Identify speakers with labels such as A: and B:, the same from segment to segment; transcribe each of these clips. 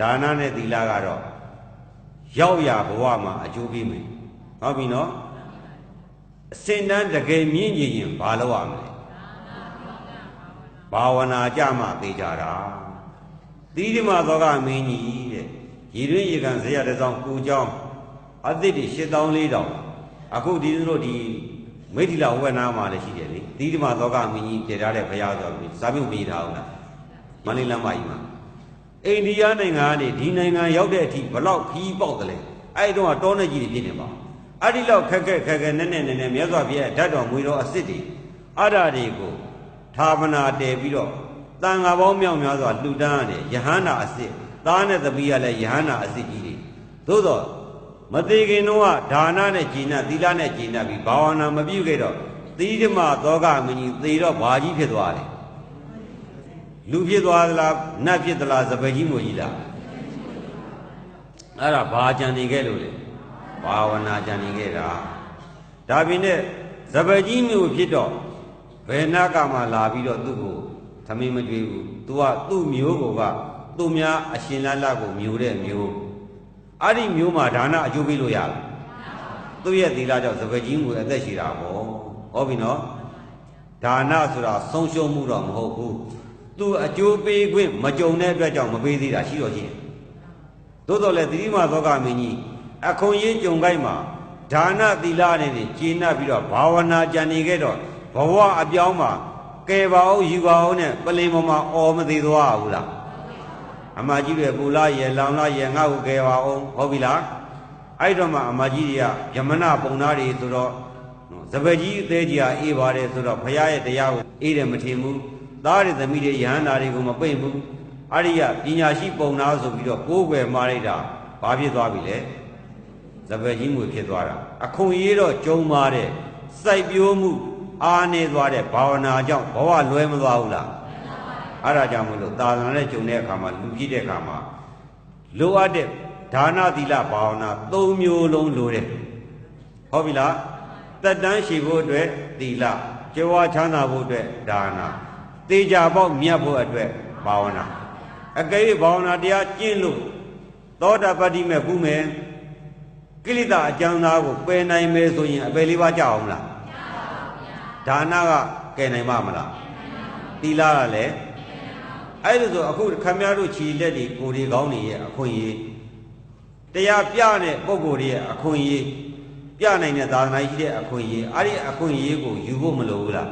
A: ဒါနနဲ့သီလကတော့ရောက်ရဘဝမှာအကျိုးပေးမယ်ဟုတ်ပြီနော်အစင်တန်းတကယ်မြင့်ကြီးရင်ဘာလုပ်ရမလဲဘာဝနာကြမှသိကြတာသီရိမသောကမင်းကြီးတဲ့ရည်တွင်းရေကန်ဇေယတစောင်းကိုเจ้าအသစ်တွေ8400အခုဒီတို့ဒီမိထီလာဝက်နာမှာလည်းရှိတယ်လေသီရိမသောကမင်းကြီးတည်ထားတဲ့ဘုရားဆိုပြီးဇာပြုတ်ပေးထားအောင်လားမန္တလေးလမ်းမကြီးမှာ အိန္ဒိယနိုင်ငံကနေဒီနိုင်ငံရောက်တဲ့အထိဘလောက်ခီးပေါက်တယ်လဲအဲ့ဒီတော့တောနေကြီးတွေဖြစ်နေပါအဲ့ဒီလောက်ခက်ခက်ခက်ခက်နဲ့နဲ့နဲ့မြတ်စွာဘုရားဓာတ်တော်မွေတော်အစ်စ်တွေအဲ့ဒါတွေကိုဌာပနာတည်ပြီးတော့တန်ဃာပေါင်းမြောက်များစွာလှူဒန်းရတယ်ယဟန္တာအစ်စ်သားနဲ့သမီးကလည်းယဟန္တာအစ်စ်ကြီးတွေသို့တော့မသေးခင်တော့ဒါနနဲ့ဂျိနသီလနဲ့ဂျိနပြီးဘာဝနာမပြုခဲ့တော့သီဓမသောကမင်းကြီးသေတော့ဘာကြီးဖြစ်သွားတယ် လူဖြစ်သွားသလားနတ်ဖြစ်သလားစပယ်ကြီးမို့ကြီးလားအဲ့ဒါဘာကြံနေခဲ့လို့လေဘာဝနာကြံနေခဲ့တာဒါပြင်နဲ့စပယ်ကြီးမျိုးဖြစ်တော့ဘယ်နာကမှလာပြီးတော့သူ့ကိုသမင်းမကြွေးဘူး။ तू ကသူ့မျိုးကိုကသူ့များအရှင်လတ်လတ်ကိုမျိုးတဲ့မျိုးအဲ့ဒီမျိုးမှာဒါနအကျိုးပေးလို့ရလားသူ့ရဲ့သီလကြောင့်စပယ်ကြီးမျိုးအသက်ရှိတာပေါ့ဟုတ်ပြီနော်ဒါနဆိုတာဆုံးရှုံးမှုတော့မဟုတ်ဘူး သူအကျိုးပေးခွင့်မကြုံတဲ့အတွက်ကြောင့်မပေးသေးတာရှိတော့ရှိတယ်သို့တော်လည်းသတိမသောကမင်းကြီးအခွန်ရေးကြုံကိုက်မှာဒါနသီလနဲ့ကျင့်납ပြီးတော့ဘာဝနာကြံနေခဲ့တော့ဘဝအပြောင်းမှာကဲပါအောင်ယူပါအောင်နဲ့ပလင်ပေါ်မှာအော်မသေးသွားဘူးလားအမကြီးတွေပူလာရဲ့လောင်လာရဲ့ငါ့ကိုကဲပါအောင်ဟုတ်ပြီလားအဲ့တော့မှအမကြီးတွေကယမနာပုံသားတွေဆိုတော့စပယ်ကြီးအသေးကြီးဟာအေးပါတယ်ဆိုတော့ဘုရားရဲ့တရားကိုအေးတယ်မထင်ဘူး သားတွေသမီးတွေယဟန္တာတွေကိုမပိတ်ဘူးအရိယပညာရှိပုံသားဆိုပြီးတော့ကိုးကွယ်မှားလိုက်တာဘာဖြစ်သွားပြီလဲစပယ်ကြီးငွေဖြစ်သွားတာအခွန်ရေးတော့ကြုံပါတယ်စိုက်ပျိုးမှုအားနေသွားတဲ့ဘာဝနာကြောင့်ဘဝလွဲမသွားဘူးလားအဲ့ဒါကြောင့်မလို့သာသနာနဲ့ဂျုံတဲ့အခါမှာလူကြည့်တဲ့အခါမှာလိုအပ်တဲ့ဒါနသီလဘာဝနာ၃မျိုးလုံးလိုတယ်ဟုတ်ပြီလားတက်တန်းရှိဖို့အတွက်သီလကျေဝါချမ်းသာဖို့အတွက်ဒါန သေချာပေါက်မြတ်ဖို့အတွက်ဘာဝနာအကယ်၍ဘာဝနာတရားကျင့်လို့သောတာပတ္တိမဲ့ဘူးမယ်ကိလေသာအကျဉ်းသားကိုပယ်နိုင်မယ်ဆိုရင်အပယ်လေးပါးကြအောင်မလားဒါနကကယ်နိုင်မှာမလားသီလကလည်းအဲ့ဒါဆိုအခုခမည်းတော်ခြီလက်တွေကိုယ်တွေကောင်းနေရဲ့အခွင့်အရေးတရားပြတဲ့ပုံကိုယ်တွေရဲ့အခွင့်အရေးပြနိုင်တဲ့သာသနာရှိတဲ့အခွင့်အရေးအဲ့ဒီအခွင့်အရေးကိုယူဖို့မလိုဘူးလား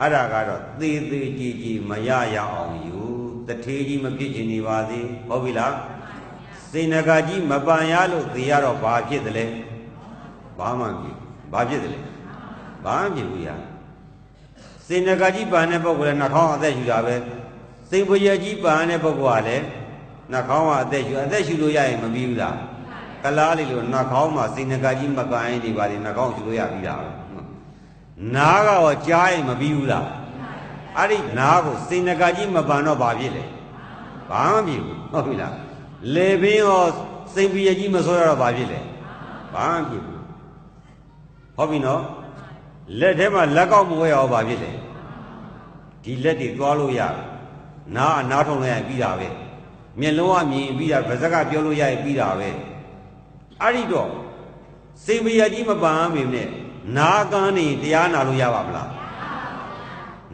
A: အဲ့ဒါကတော့သေသေးကြည်ကြည်မရရအောင်ယူတထေးကြီးမဖြစ်ချင်နေပါသေးဟုတ်ပြီလားစေနဂါကြီးမပန်ရလို့သေရတော့ဘာဖြစ်တယ်လဲဘာမှမဖြစ်ဘာဖြစ်တယ်လဲဘာမှဖြစ်ဘူးရစေနဂါကြီးပန်တဲ့ပုဂ္ဂိုလ်လည်းနှာခေါင်းအသက်ရှူတာပဲစိန်ပရကြီးပန်တဲ့ပုဂ္ဂိုလ်ကလည်းနှာခေါင်းကအသက်ရှူအသက်ရှူလို့ရရင်မပြီးဘူးလားကလားလေးလို့နှာခေါင်းမှာစေနဂါကြီးမပန်ရင်ဒီပါလေနှာခေါင်းရှူလို့ရပြီးတာပဲ နားကတော့ကြားရင်မပြီးဘူးလားအဲ့ဒီနားကိုစေနဂါကြီးမပန်တော့ဘာဖြစ်လဲဘာမှမဖြစ်ဘူးဟုတ်ပြီလားလေပင်ရောစိန်ပရကြီးမဆွဲရတော့ဘာဖြစ်လဲဘာမှမဖြစ်ဘူးဟုတ်ပြီနော်လက်ထဲမှာလက်ကောက်မဝဲအောင်ဘာဖြစ်လဲဒီလက်တွေသွားလို့ရတယ်နားအနားထုံလိုက်ရင်ပြီးတာပဲမျက်လုံးကမြင်ပြီးတာဗစက်ကပြောလို့ရရင်ပြီးတာပဲအဲ့ဒီတော့စေမရကြီးမပန်မိနဲ့ နာကန်းနေတရားနာလို့ရပါမလား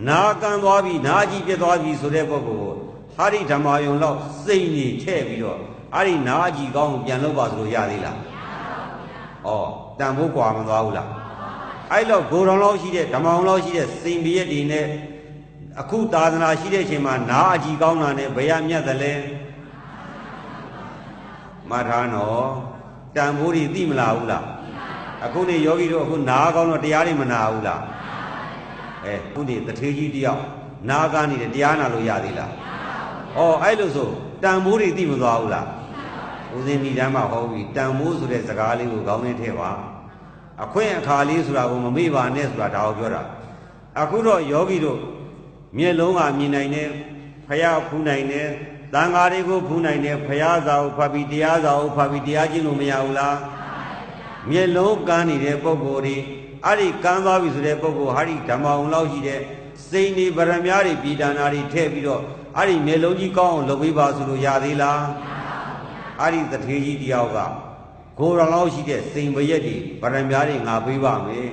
A: နာကန်းသွားပြီနာကြီးပြတ်သွားပြီဆိုတဲ့ပုဂ္ဂိုလ်ဟာဒီဓမ္မယုံတော့စိတ်နေထဲ့ပြီးတော့အဲ့ဒီနာကြီးကောင်းကိုပြန်လုပ်ပါဆိုလို့ရသေးလားဩတန်ဖို့กว่าမသွားဘူးလားအဲ့လောက်ဂိုတော်လောက်ရှိတဲ့ဓမ္မအောင်လောက်ရှိတဲ့စိန်ပြည့်တွေနဲ့အခုသာသနာရှိတဲ့အချိန်မှာနာအကြီးကောင်းတာနဲ့ဘယ်ရမြတ်တယ်လဲမထားနော်တန်ဖိုးတွေသိမလားဘူးလား အခုနေယောဂီတို့အခုနာကောင်းတော့တရားတွေမနာဘူးလားအဲခုနေတထေးကြီးတယောက်နာကားနေတယ်တရားနာလို့ရသေးလားဩအဲ့လိုဆိုတန်ဖိုးတွေသိမသွားဘူးလားဦးဇင်းဒီတမ်းမှာဟောပြီးတန်ဖိုးဆိုတဲ့စကားလေးကိုခေါင်းထဲထည့်ပါအခွင့်အခါလေးဆိုတာကိုမမေ့ပါနဲ့ဆိုတာဒါကိုပြောတာအခုတော့ယောဂီတို့မျက်လုံးကမြင်နိုင်တယ်ဖယားဖူးနိုင်တယ်တန်ဃာတွေကိုဖူးနိုင်တယ်ဖယားစာကိုဖတ်ပြီးတရားစာကိုဖတ်ပြီးတရားကျင့်လို့မရဘူးလား မျက်လုံးကန်းနေတဲ့ပုံကိုယ်တွေအဲ့ဒီကန်းသွားပြီဆိုတဲ့ပုံကိုယ်ဟာဒီဓမ္မအောင်လောက်ရှိတဲ့စိန်နေဗရမ ्या တွေပြည်ဒါနာတွေထည့်ပြီးတော့အဲ့ဒီမျက်လုံးကြီးကောင်းအောင်လုပ်ပေးပါဆိုလို့ရသေးလားအဲ့ဒီတထေးကြီးတယောက်ကကိုယ်တော်လောက်ရှိတဲ့စိန်ပရက်တွေဗရံများတွေငါပေးပါမယ်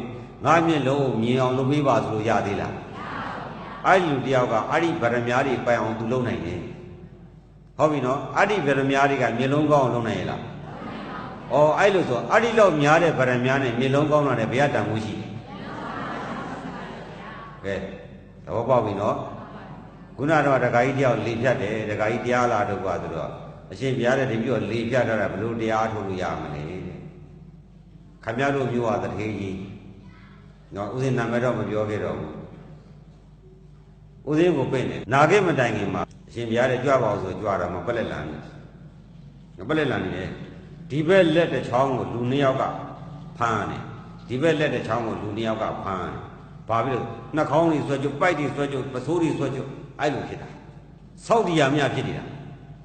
A: ငါမျက်လုံးကိုမြင်အောင်လုပ်ပေးပါဆိုလို့ရသေးလားအဲ့ဒီလူတယောက်ကအဲ့ဒီဗရံများတွေပိုင်အောင်သူလုပ်နိုင်တယ်ဟုတ်ပြီနော်အဲ့ဒီဗရံများတွေကမျက်လုံးကောင်းအောင်လုပ်နိုင်ရလား ဩအဲ့လိုဆိုအဲ့ဒီလောက်များတဲ့ဗရံများနဲ့မျက်လုံးကောင်းတာနဲ့ဘယ်ရတန်မှုရှိလဲကဲသဘောပေါက်ပြီနော်ခုနတော့ဒကာကြီးတယောက်လေဖြတ်တယ်ဒကာကြီးတရားလာတော့ကွာဆိုတော့အရှင်ဘုရားတဲ့တပည့်တော်လေဖြတ်ထားတာဘလို့တရားထုတ်လို့ရမလဲတဲ့ခမရတို့မျိုးဟာတထေးကြီးနော်ဥစဉ်နာမည်တော့မပြောခဲ့တော့ဘူးဥစဉ်ကိုပြင့်တယ်နာခဲ့မတိုင်ခင်မှာအရှင်ဘုရားတဲ့ကြွပါအောင်ဆိုကြွတော့မပက်လက်လန်နေပက်လက်လန်နေတယ် ဒီဘက်လက်တစ်ချောင်းကိုလူနှစ်ယောက်ကဖမ်းတယ်ဒီဘက်လက်တစ်ချောင်းကိုလူနှစ်ယောက်ကဖမ်းတယ်ဘာဖြစ်လို့နှာခေါင်းတွေဆွဲကြပိုက်တွေဆွဲကြပစိုးတွေဆွဲကြအဲ့လိုဖြစ်တာစောက်တရားများဖြစ်နေတာ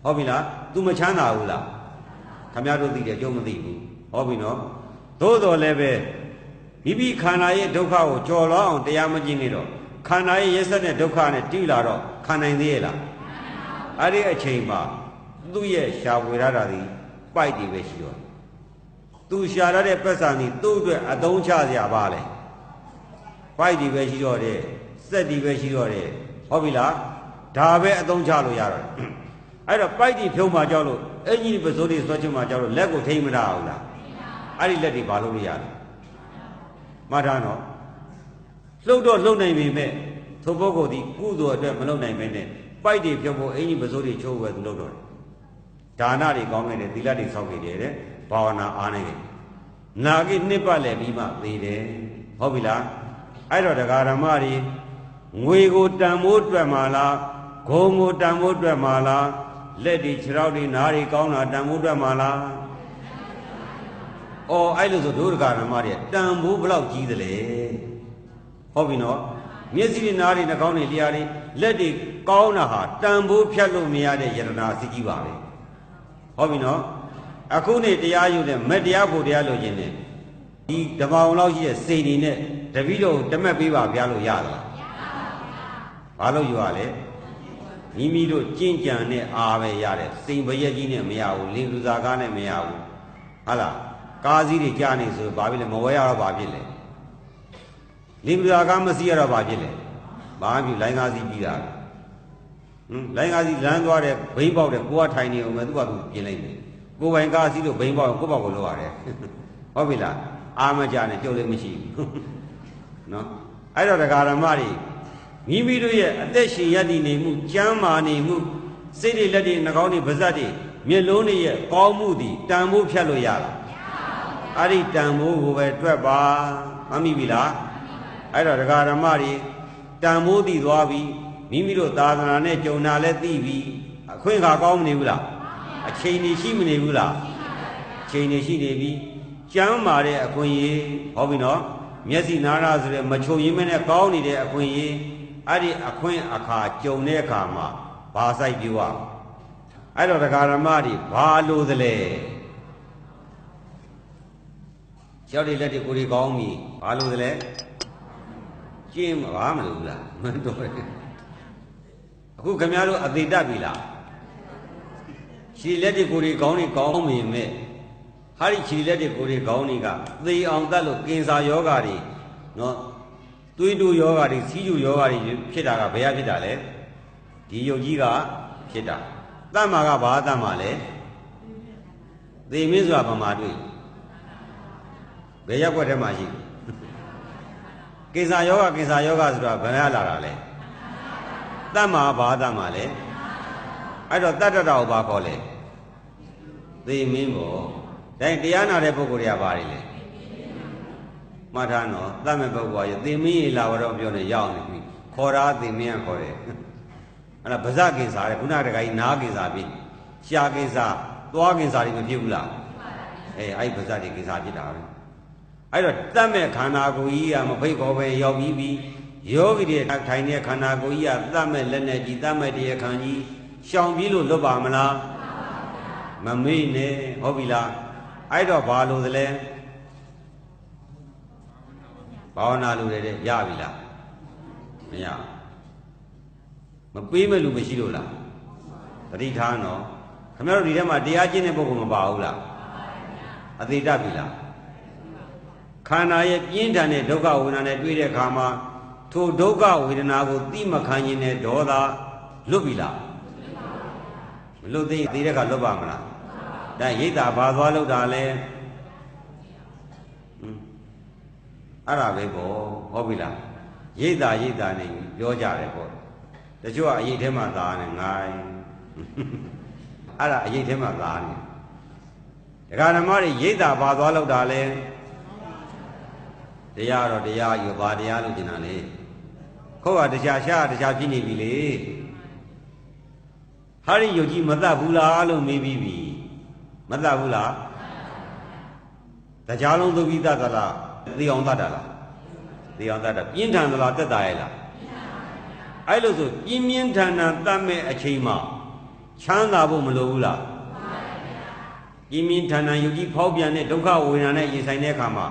A: ဟုတ်ပြီလား तू မချမ်းသာဘူးလားခမရတို့သိတယ်ကြုံမသိဘူးဟုတ်ပြီနော်သို့တော်လည်းပဲမိမိခန္ဓာရဲ့ဒုက္ခကိုကြော်လွှားအောင်တရားမကျင့်နေတော့ခန္ဓာရဲ့ရက်ဆက်တဲ့ဒုက္ခနဲ့တိလာတော့ခံနိုင်သေးရဲ့လားအဲ့ဒီအချိန်မှာသူ့ရဲ့ရှားဝေရတာဒီ ပိုက်တွေပဲရှိတော့သူရှာရတဲ့ပက်ဆံนี่သူ့အတွက်အသုံးချစရာပါလေပိုက်တွေပဲရှိတော့တယ်စက်တွေပဲရှိတော့တယ်ဟုတ်ပြီလားဒါပဲအသုံးချလို့ရတော့အဲ့တော့ပိုက်တွေဖြုံးမှကြောက်လို့အင်ကြီးပစိုးတွေဆွဲချွတ်မှကြောက်လို့လက်ကိုထိမ့်မရဘူးလားအဲ့ဒီလက်တွေဘာလို့လို့ရလဲမှတ်ထားနော်လှုပ်တော့လှုပ်နိုင်ပေမဲ့သို့ပုဂ္ဂိုလ်ဒီကုသိုလ်အတွက်မလုပ်နိုင်ပဲနဲ့ပိုက်တွေဖြုံးဖို့အင်ကြီးပစိုးတွေချိုးဝဲသူလုပ်တော့တယ် ဒါနတွေကောင်းခဲ့တယ်သီလတွေဆောက်ခဲ့တယ်တဲ့ဘာဝနာအားနေတယ်နာကိနှစ်ပတ်လည်းပြီးမှသေတယ်ဟုတ်ပြီလားအဲ့တော့တရားဓမ္မတွေငွေကိုတန်မိုးတွက်မှလားဂုံကိုတန်မိုးတွက်မှလားလက်တွေခြေထောက်တွေနားတွေကောင်းတာတန်မိုးတွက်မှလားအော်အဲ့လိုဆိုဒုဒကာဓမ္မတွေတန်ဖိုးဘလောက်ကြီးသလဲဟုတ်ပြီနော်မျက်စိတွေနားတွေနှာခေါင်းတွေလျှာတွေလက်တွေကောင်းတာဟာတန်ဖိုးဖြတ်လို့မရတဲ့ယတနာစီကြီးပါပဲ ဟုတ်ပြီနော်အခုနေတရားယူတဲ့မက်တရားဖို့တရားလို့ခြင်းနဲ့ဒီဓမ္မအောင်လောက်ရှိတဲ့စိတ်တွေနဲ့တပည့်တော်တမက်ပေးပါဗျာလို့ရသလားဘာလို့ယူရလဲမိမိတို့ကြင်ကြံနဲ့အာပဲရတယ်စိန်ပရက်ကြီးနဲ့မရဘူးလင်လူစားကားနဲ့မရဘူးဟာလားကားစည်းတွေကြားနေဆိုဘာဖြစ်လဲမဝဲရတော့ဘာဖြစ်လဲလင်လူစားကားမစီးရတော့ဘာဖြစ်လဲဘာမှမဖြစ်လိုင်းကားစည်းပြီးတာဟမ် လိုင်းကားစည်းလမ်းသွားတဲ့ဘိန်းပေါက်တဲ့ကိုကထိုင်နေအောင်ပဲသူကသူပြင်လိုက်တယ်ကိုပိုင်ကားစည်းလို့ဘိန်းပေါက်ကိုပေါက်ကိုလောက်ရတယ်ဟုတ်ပြီလားအာမကြနဲ့ကြုတ်လည်းမရှိဘူးနော်အဲ့တော့တရားဓမ္မတွေမိမိတို့ရဲ့အသက်ရှင်ရည်တည်နေမှုကြမ်းမာနေမှုစိတ်တွေလက်တွေနှာခေါင်းတွေပါးစပ်တွေမျက်လုံးတွေရဲ့ကောင်းမှုသည်တန်ဖိုးဖြတ်လို့ရလားအဲ့ဒီတန်ဖိုးကိုပဲတွက်ပါမမိပြီလားအဲ့တော့တရားဓမ္မတွေတန်ဖိုးတည်သွားပြီ မိမိတို့သာသနာနဲ့ကြုံတာလည်းသိပြီအခွင့်အခါကောင်းမနေဘူးလားအချိန်နေရှိမနေဘူးလားအချိန်နေရှိနေပြီကျမ်းမာတဲ့အခွင့်အရေးဟောပြီနော်မျက်စိနားရဆိုတဲ့မချုံရင်းမနဲ့ကောင်းနေတဲ့အခွင့်အရေးအဲ့ဒီအခွင့်အခါကြုံတဲ့အခါမှာဘာဆိုင်ပြရအဲ့တော့တရားဓမ္မတွေဘာလို့သလဲကျောက်တွေလက်တွေကိုယ်တွေကောင်းပြီဘာလို့သလဲကျင်းဘာမလို့လားမတော် အခုခင်ဗျားတို့အသေးတတ်ပြီလားရှည်လက်တွေကိုယ်တွေကောင်းနေကောင်းမြင်မဲ့ဟာဒီခြေလက်တွေကိုယ်တွေကိုင်းတွေကသေအောင်တတ်လို့ကင်ဆာယောဂါတွေနော်သွေးတိုးယောဂါတွေစီးကျူယောဂါတွေဖြစ်တာကဘယ်ရဖြစ်တာလဲဒီယုတ်ကြီးကဖြစ်တာတတ်မှာကဘာတတ်မှာလဲသေမင်းဆိုတာဗမာတွေ့ဘယ်ရက်ွက်ထဲမှာရှိကင်ဆာယောဂကင်ဆာယောဂဆိုတာဘယ်ရလာတာလဲ တတ်မှာဘာတတ်မှာလဲအဲ့တော့တတ္တတော်ဘာခေါ်လဲသေမင်းပေါ့ဒါတရားနာတဲ့ပုဂ္ဂိုလ်တွေကဘာတွေလဲမှတ်ထားနော်သတ်မဲ့ပုဂ္ဂိုလ်ကသင်မင်းရေလာတော့ပြောနေရောက်နေပြီခေါ်တာသင်မင်းကခေါ်တယ်အဲ့ဒါဗဇကိစ္စတဲ့ခုနတခါကြီးနားကိစ္စဖြစ်ရှားကိစ္စသွားကိစ္စတွေမဖြစ်ဘူးလားအေးအဲ့ဒီဗဇတွေကိစ္စဖြစ်တာပဲအဲ့တော့တတ်မဲ့ခန္ဓာကိုယ်ကြီးကမဖိတ်ခေါ်ပဲရောက်ပြီးပြီ ယောဂီတွေထိုင်တဲ့ခန္ဓာကိုယ်ကြီးကတတ်မဲ့လက်နဲ့ကြည်တတ်မဲ့တရားခံကြီးရှောင်ပြီးလို့လွတ်ပါမလားမမေ့နဲ့ဟုတ်ပြီလားအဲ့တော့ဘာလို့သလဲဘာဝနာလို့တဲ့ရပြီလားမရမပေးမဲ့လူမရှိလို့လားတတိထားနော်ခင်ဗျားတို့ဒီထဲမှာတရားကျင့်တဲ့ပုဂ္ဂိုလ်မပါဘူးလားအသေးတပြီလားခန္ဓာရဲ့ပြင်းထန်တဲ့ဒုက္ခဝေဒနာနဲ့တွေ့တဲ့အခါမှာ ထိုဒုက္ခဝေဒနာကိုသိမခံခြင်းနဲ့ဒေါသလွတ်ပြီလားမလွတ်သေးသေးတဲ့အခါလွတ်ပါမလားဒါရိတ်တာဘာသွားလို့တာလဲဟွန်းအဲ့ဒါပဲပေါ့ဟုတ်ပြီလားရိတ်တာရိတ်တာနေပြောကြတယ်ပေါ့တချို့ကအရေးထဲမှာသာနေငိုင်းအဲ့ဒါအရေးထဲမှာသာနေဒကာဓမ္မတွေရိတ်တာဘာသွားလို့တာလဲတရားတော့တရားယူပါတရားလို့ကျင်တာလေ ခုတ်ကတရားရှာတရားဖြစ်နေပြီလေဟာရီယုတ်ကြီးမတတ်ဘူးလားလို့မေးပြီးပြီမတတ်ဘူးလားတရားလုံးသုပြီးတတ်သလားသိအောင်တတ်တာလားသိအောင်တတ်တာပြင်းထန်သလားတက်တာရဲ့လားအဲ့လိုဆိုပြင်းပြင်းထန်ထန်တတ်မဲ့အချိန်မှာချမ်းသာဖို့မလိုဘူးလားပြင်းပြင်းထန်ထန်ယုတ်ကြီးဖောက်ပြန်တဲ့ဒုက္ခဝေဒနာနဲ့ရင်ဆိုင်တဲ့အခါမှာ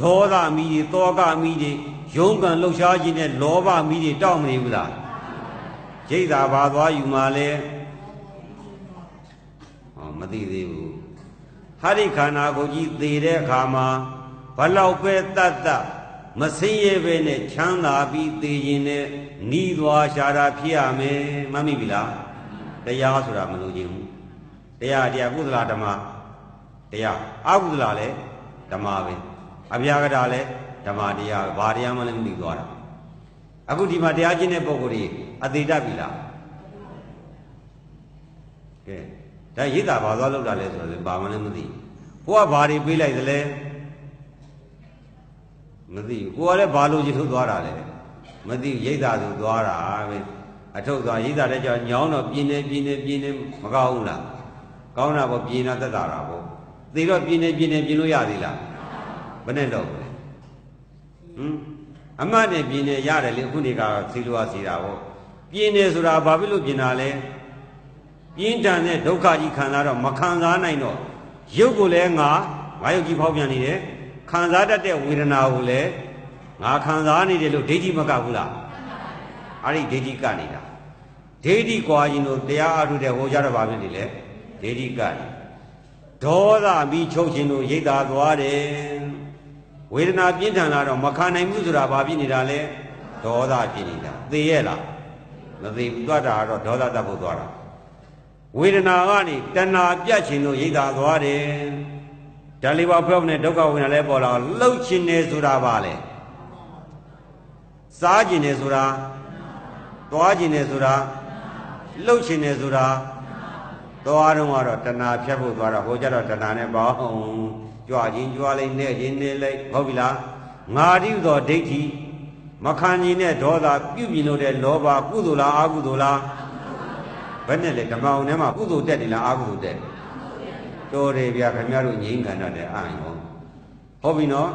A: ဒေါသမီးတွေတောကအမီးတွေရုန်းကန်လှုပ်ရှားခြင်းနဲ့လောဘမီးတွေတောက်မနေဘူးလားရိတ်တာပါသွားယူမှလဲဟောမသိသေးဘူးဟာဒီခန္ဓာကိုယ်ကြီးသေတဲ့အခါမှာဘလောက်ပဲတတ်တတ်မစင်းရဲပဲနဲ့ချမ်းသာပြီးသေခြင်းနဲ့ဤသွားရှာတာဖြစ်ရမယ်မှတ်မိပြီလားတရားဆိုတာမလို့ခြင်းဘူးတရားတရားကုသလဓမ္မတရားအကုသလလည်းဓမ္မပဲ အဗျာကတာလည်းဓမ္မတရားဘာတရားမှလည်းမသိသွားတာအခုဒီမှာတရားကျင့်တဲ့ပုဂ္ဂိုလ်ကြီးအသေးတတ်ပြီလားကဲဒါရိတ်တာဘာသွားလောက်တာလဲဆိုတော့ဘာမှလည်းမသိဘုရားဘာတွေပေးလိုက်သလဲမသိဘူးကိုကလည်းဘာလို့ရထုတ်သွားတာလဲမသိရိတ်တာသူသွားတာပဲအထုတ်သွားရိတ်တာတဲ့ကြောင့်ညောင်းတော့ပြင်းနေပြင်းနေပြင်းနေမကောင်းဘူးလားကောင်းတာပေါ့ပြင်းတာသက်တာတာပေါ့သေတော့ပြင်းနေပြင်းနေပြင်းလို့ရသေးလား ဘယ်နဲ့တော့လဲဟမ်အမှတ်နဲ့ပြင်းနေရတယ်လေအခုနေကစီလိုအားစီတာပေါ့ပြင်းနေဆိုတာဘာဖြစ်လို့ပြင်းတာလဲပြင်းထန်တဲ့ဒုက္ခကြီးခံစားတော့မခံစားနိုင်တော့ရုပ်ကိုလည်းငါငါရုပ်ကြီးဖောက်ပြန်နေတယ်ခံစားတတ်တဲ့ဝေဒနာကိုလည်းငါခံစားနေတယ်လို့ဒိဋ္ဌိမကဘူးလားအဲ့ဒီဒိဋ္ဌိကနေတာဒိဋ္ဌိကွာရင်တို့တရားအထုတဲ့ဟောကြတော့ဘာဖြစ်နေလဲဒိဋ္ဌိကနေဒေါသပြီးချုပ်ခြင်းတို့ရိတ်တာသွားတယ် ဝေဒနာပြင်းထန်လာတော့မခံနိုင်ဘူးဆိုတာဘာဖြစ်နေတာလဲဒေါသဖြစ်နေတာသေရဲ့လားမသေဘူးသွားတာကတော့ဒေါသတတ်ဖို့သွားတာဝေဒနာကနေတဏှာပြတ်ခြင်းတို့ရိတ်တာသွားတယ်ဒါလေးပါဖောက်နဲ့ဒုက္ခဝေဒနာလဲပေါ်လာလှုပ်ခြင်းနေဆိုတာပါလေစားခြင်းနေဆိုတာသွားခြင်းနေဆိုတာလှုပ်ခြင်းနေဆိုတာသွားတော့ကတော့တဏှာဖြတ်ဖို့သွားတော့ဟိုကြတော့တဏှာနဲ့ပေါင်း ကြွခြင်းကြွလိုက်နဲ့ခြင်းနဲ့လိုက်ဟုတ်ပြီလားငါတိသောဒိဋ္ဌိမခံခြင်းနဲ့ဒေါသပြုပြင်လို့တဲ့လောဘကုသိုလ်လားအကုသိုလ်လားဘယ်နဲ့လဲဓမ္မအောင်ထဲမှာကုသိုလ်တက်နေလားအကုသိုလ်တက်တော်တယ်ဗျာခင်ဗျားတို့ငြိမ်းခံတတ်တယ်အာရုံဟုတ်ပြီနော်